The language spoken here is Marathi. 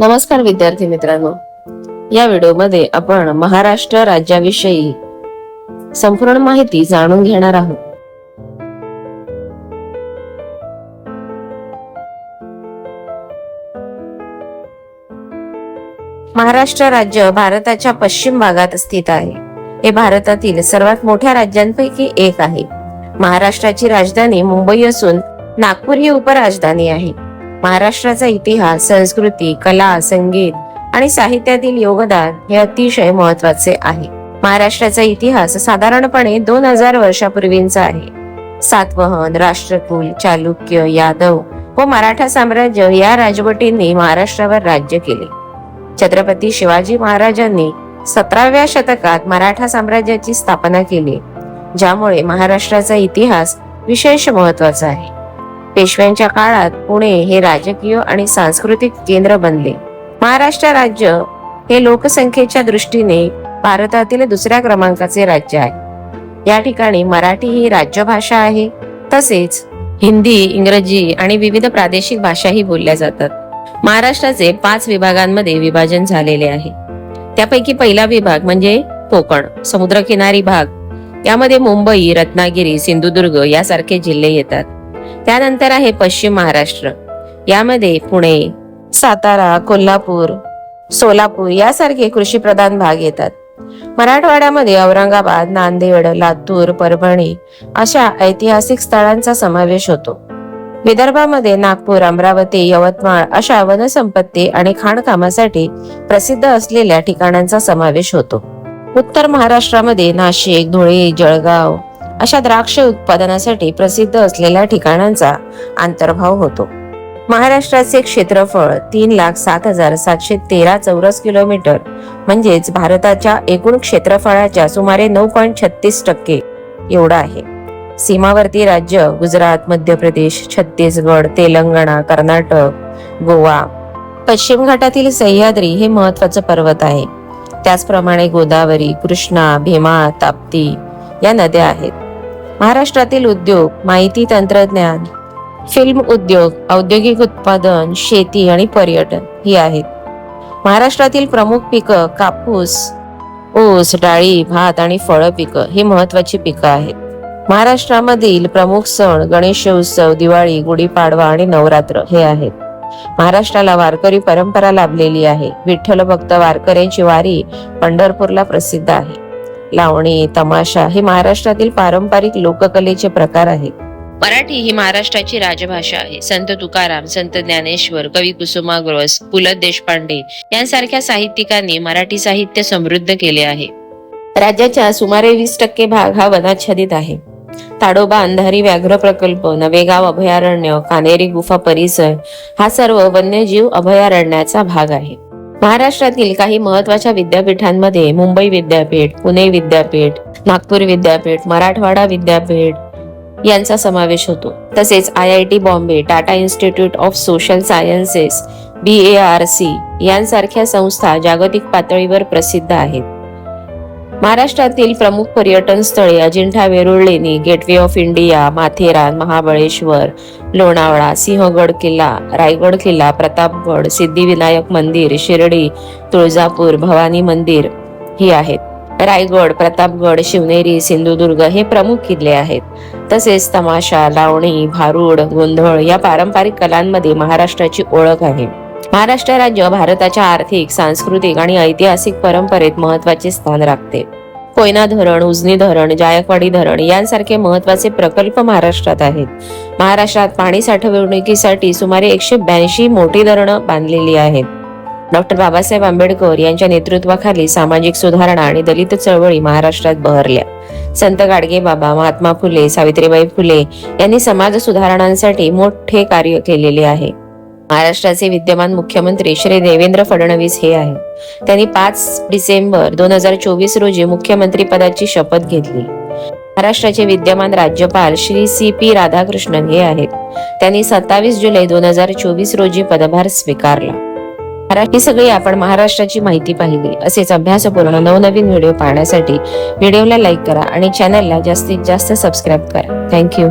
नमस्कार विद्यार्थी मित्रांनो. या व्हिडिओमध्ये आपण महाराष्ट्र राज्याविषयी संपूर्ण माहिती जाणून घेणार आहोत. महाराष्ट्र राज्य भारताच्या पश्चिम भागात स्थित आहे. हे भारतातील सर्वात मोठ्या राज्यांपैकी एक आहे. महाराष्ट्राची राजधानी मुंबई असून नागपूर ही उपराजधानी आहे. महाराष्ट्राचा इतिहास संस्कृती कला संगीत आणि साहित्यातील योगदान हे अतिशय महत्त्वाचे आहे. महाराष्ट्राचा इतिहास साधारणपणे दोन हजार वर्षापूर्वींचा आहे. सातवहन राष्ट्रकुल चालुक्य यादव व मराठा साम्राज्य या राजवटींनी महाराष्ट्रावर राज्य केले. छत्रपती शिवाजी महाराजांनी सतराव्या शतकात मराठा साम्राज्याची स्थापना केली ज्यामुळे महाराष्ट्राचा इतिहास विशेष महत्त्वाचा आहे. पेशव्यांच्या काळात पुणे हे राजकीय आणि सांस्कृतिक केंद्र बनले. महाराष्ट्र राज्य हे लोकसंख्येच्या दृष्टीने भारतातील दुसऱ्या क्रमांकाचे राज्य आहे. या ठिकाणी मराठी ही राज्यभाषा आहे. तसेच हिंदी इंग्रजी आणि विविध प्रादेशिक भाषाही बोलल्या जातात. महाराष्ट्राचे पाच विभागांमध्ये विभाजन झालेले आहे. त्यापैकी पहिला विभाग म्हणजे कोकण समुद्रकिनारी भाग. यामध्ये मुंबई रत्नागिरी सिंधुदुर्ग यासारखे जिल्हे येतात. त्यानंतर आहे पश्चिम महाराष्ट्र. यामध्ये पुणे सातारा कोल्हापूर सोलापूर यासारखे कृषी प्रधान भाग येतात. मराठवाड्यामध्ये औरंगाबाद नांदेड लातूर परभणी अशा ऐतिहासिक स्थळांचा समावेश होतो. विदर्भामध्ये नागपूर अमरावती यवतमाळ अशा वनसंपत्ती आणि खाणकामासाठी प्रसिद्ध असलेल्या ठिकाणांचा समावेश होतो. उत्तर महाराष्ट्रामध्ये नाशिक धुळे जळगाव अशा द्राक्ष उत्पादनासाठी प्रसिद्ध असलेल्या ठिकाणांचा अंतर्भाव होतो. महाराष्ट्राचे क्षेत्रफळ तीन लाख सात हजार सातशे तेरा चौरस किलोमीटर म्हणजेच भारताच्या एकूण क्षेत्रफळाच्या सुमारे नऊ पॉईंट छत्तीस टक्के एवढं आहे. सीमावर्ती राज्य गुजरात मध्य प्रदेश छत्तीसगड तेलंगणा कर्नाटक गोवा. पश्चिम घाटातील सह्याद्री हे महत्वाचं पर्वत आहे. त्याचप्रमाणे गोदावरी कृष्णा भीमा ताप्ती या नद्या आहेत. महाराष्ट्रातील उद्योग माहिती तंत्रज्ञान फिल्म उद्योग औद्योगिक उत्पादन शेती आणि पर्यटन ही आहेत. महाराष्ट्रातील प्रमुख पिकं कापूस ऊस डाळी भात आणि फळं पिकं ही महत्वाची पिकं आहेत. महाराष्ट्रामधील प्रमुख सण गणेश उत्सव दिवाळी गुढीपाडवा आणि नवरात्र हे आहेत. महाराष्ट्राला वारकरी परंपरा लाभलेली आहे. विठ्ठल भक्त वारकऱ्यांची वारी पंढरपूरला प्रसिद्ध आहे. लावणी तमाशा हे महाराष्ट्रातील पारंपरिक लोककलेचे प्रकार आहेत. मराठी ही महाराष्ट्राची राजभाषा आहे. संत तुकाराम संत ज्ञानेश्वर कवी कुसुमाग्रज पु ल देशपांडे यांसारख्या साहित्यिकांनी मराठी साहित्य समृद्ध केले आहे. राज्याच्या सुमारे वीस टक्के भाग हा वनाच्छादित आहे. ताडोबा अंधारी व्याघ्र प्रकल्प नवेगाव अभयारण्य कानेरी गुफा परिसर हा सर्व वन्यजीव अभयारण्याचा भाग आहे. महाराष्ट्रातील काही महत्त्वाच्या विद्यापीठांमध्ये मुंबई विद्यापीठ पुणे विद्यापीठ नागपूर विद्यापीठ मराठवाडा विद्यापीठ यांचा समावेश होतो. तसेच I I T Bombay Tata institute of social sciences B A R C यांसारख्या संस्था जागतिक पातळीवर प्रसिद्ध आहेत. महाराष्ट्रातील प्रमुख पर्यटन स्थळे अजिंठा वेरूळ लेणी gateway of India Matheran Mahabaleshwar Lonavala Sinhagad किल्ला रायगड किल्ला प्रतापगड सिद्धिविनायक मंदिर शिर्डी तुळजापूर भवानी मंदिर ही आहेत. रायगड प्रतापगड शिवनेरी सिंधुदुर्ग हे प्रमुख किल्ले आहेत. तसेच तमाशा लावणी भारुड गोंधळ या पारंपरिक कलांमध्ये महाराष्ट्राची ओळख आहे. महाराष्ट्र राज्य भारताच्या आर्थिक सांस्कृतिक आणि ऐतिहासिक परंपरेत महत्त्वाचे स्थान राखते. कोयना धरण उजनी धरण जायकवाडी धरण यांसारखे महत्त्वाचे प्रकल्प महाराष्ट्रात आहेत. महाराष्ट्रात पाणी साठवणुकीसाठी सुमारे एकशे ब्याऐंशी मोठी धरणं बांधलेली आहेत. डॉक्टर बाबासाहेब आंबेडकर यांच्या नेतृत्वाखाली सामाजिक सुधारणा आणि दलित चळवळी महाराष्ट्रात बहरल्या. संत गाडगे बाबा महात्मा फुले सावित्रीबाई फुले यांनी समाज सुधारणांसाठी मोठे कार्य केलेले आहे. महाराष्ट्राचे विद्यमान मुख्यमंत्री श्री देवेंद्र फडणवीस हे आहे त्यांनी पाच डिसेंबर दोन हजार चोवीस रोजी मुख्यमंत्री पदाची शपथ घेतली. महाराष्ट्राचे विद्यमान राज्यपाल श्री सी पी राधाकृष्णन हे आहेत. त्यांनी सत्तावीस जुलै दोन हजार चोवीस रोजी पदभार स्वीकारला. ही सगळी आपण महाराष्ट्राची माहिती पाहिली. असेच अभ्यासपूर्ण नवनवीन व्हिडिओ पाहण्यासाठी व्हिडिओला लाईक करा आणि चॅनलला जास्तीत जास्त सबस्क्राईब करा. थँक्यू